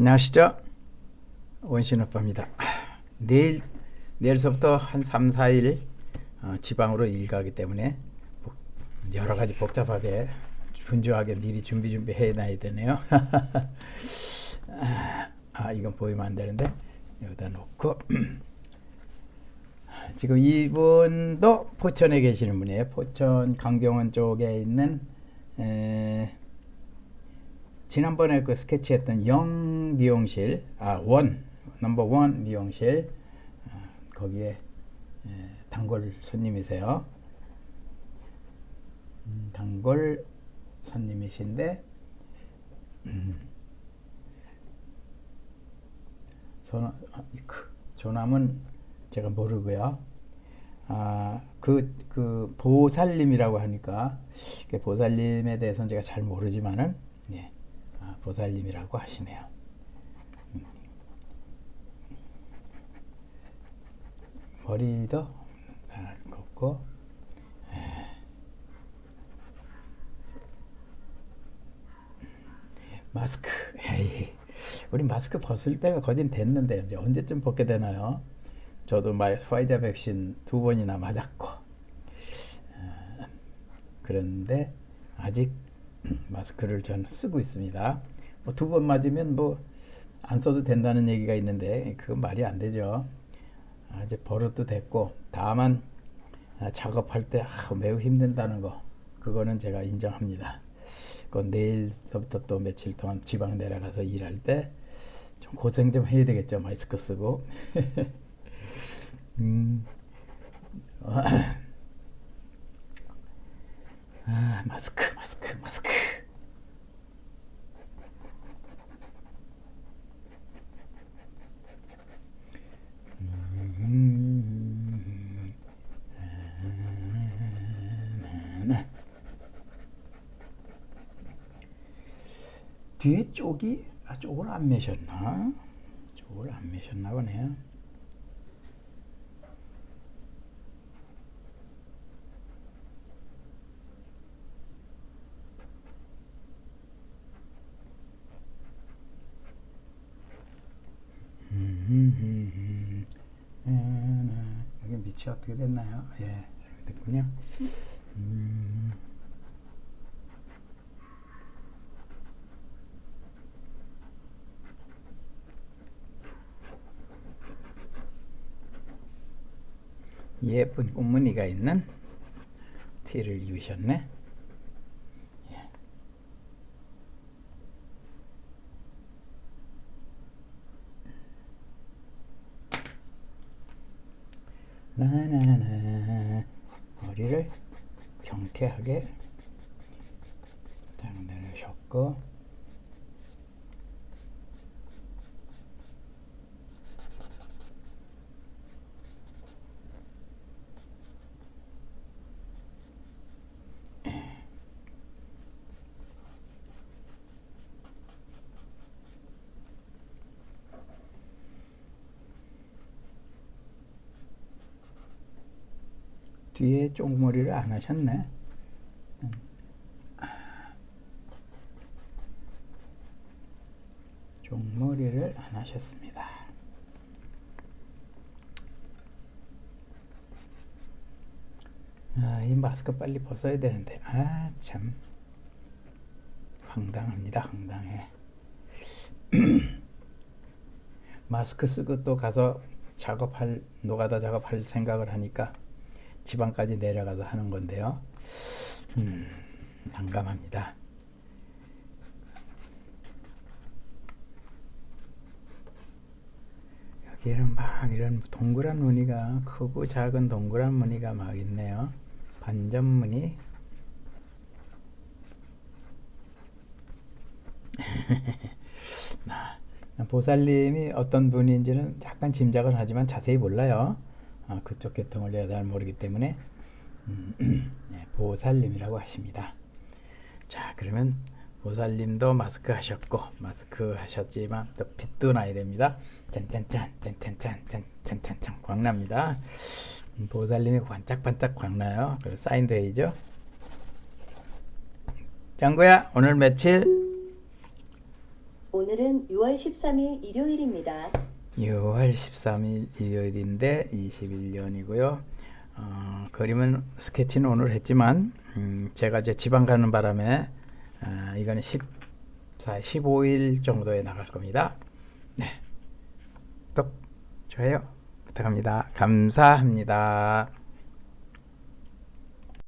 안녕하시죠? 원신 오빠입니다. 내일 내일서부터 한 3, 4일 어, 지방으로 일 가기 때문에 복- 여러 가지 복잡하게 분주하게 미리 준비 준비 해 놔야 되네요. 아, 이건 보이면 안 되는데 여기다 놓고 지금 이분도 포천에 계시는 분이에요. 포천 강경원 쪽에 있는 에, 지난번에 그 스케치했던 영 미용실, 아, 원, 넘버 원 미용실, 아, 거기에 에, 단골 손님이세요. 음, 단골 손님이신데, 음, 전, 아, 그, 조남은 제가 모르고요. 아, 그, 그, 보살님이라고 하니까, 그 보살님에 대해서는 제가 잘 모르지만은, 예, 아, 보살님이라고 하시네요. 머리도 잘 걷고, 마스크, 에이, 우리 마스크 벗을 때가 거진 됐는데, 이제 언제쯤 벗게 되나요? 저도 마- 화이자 백신 두 번이나 맞았고, 어, 그런데 아직 마스크를 저는 쓰고 있습니다. 뭐 두 번 맞으면 뭐 안 써도 된다는 얘기가 있는데 그건 말이 안 되죠. 아, 이제 버릇도 됐고 다만 아, 작업할 때 아, 매우 힘든다는 거 그거는 제가 인정합니다. 그건 내일서부터 또 며칠 동안 지방 내려가서 일할 때 좀 고생 좀 해야 되겠죠 마스크 쓰고. 음. 아, 마스크, 마스크, 마스크. 음. 뒤에 쪽이 아, 쪽을 안 매셨나? 쪽을 안 매셨나 보네요. 음, 음, 여기 밑이 어떻게 됐나요? 예, 됐군요. 음. 예쁜 꽃무늬가 있는 티를 입으셨네. 예. 나나나 머리를 경쾌하게 딱 내려셨고 뒤에 쪽머리를 안 하셨네. 음. 쪽머리를 안 하셨습니다. 아, 이 마스크 빨리 벗어야 되는데, 아, 참. 황당합니다, 황당해. 마스크 쓰고 또 가서 작업할, 노가다 작업할 생각을 하니까 지방까지 내려가서 하는 건데요. 음, 난감합니다. 여기에는 막 이런 동그란 무늬가 크고 작은 동그란 무늬가 막 있네요. 반전 무늬. 아, 보살님이 어떤 분인지는 약간 짐작은 하지만 자세히 몰라요. 아, 그쪽 계통을 제가 잘 모르기 때문에 음, 네, 보살님이라고 하십니다. 자, 그러면 보살님도 마스크 하셨고 마스크 하셨지만 또 빛도 나야 됩니다. 짠짠짠 짠짠짠 짠짠짠 광납니다. 음, 보살님이 반짝반짝 광나요. 그리고 사인도 해야죠. 짱구야 오늘 며칠? 오늘은 6월 13일 일요일입니다. 6월 13일 일요일인데 21년이고요. 어, 그림은 스케치는 오늘 했지만 음, 제가 이제 지방 가는 바람에 아, 이거는 14, 15일 정도에 나갈 겁니다. 네. 구독, 좋아요 부탁합니다. 감사합니다.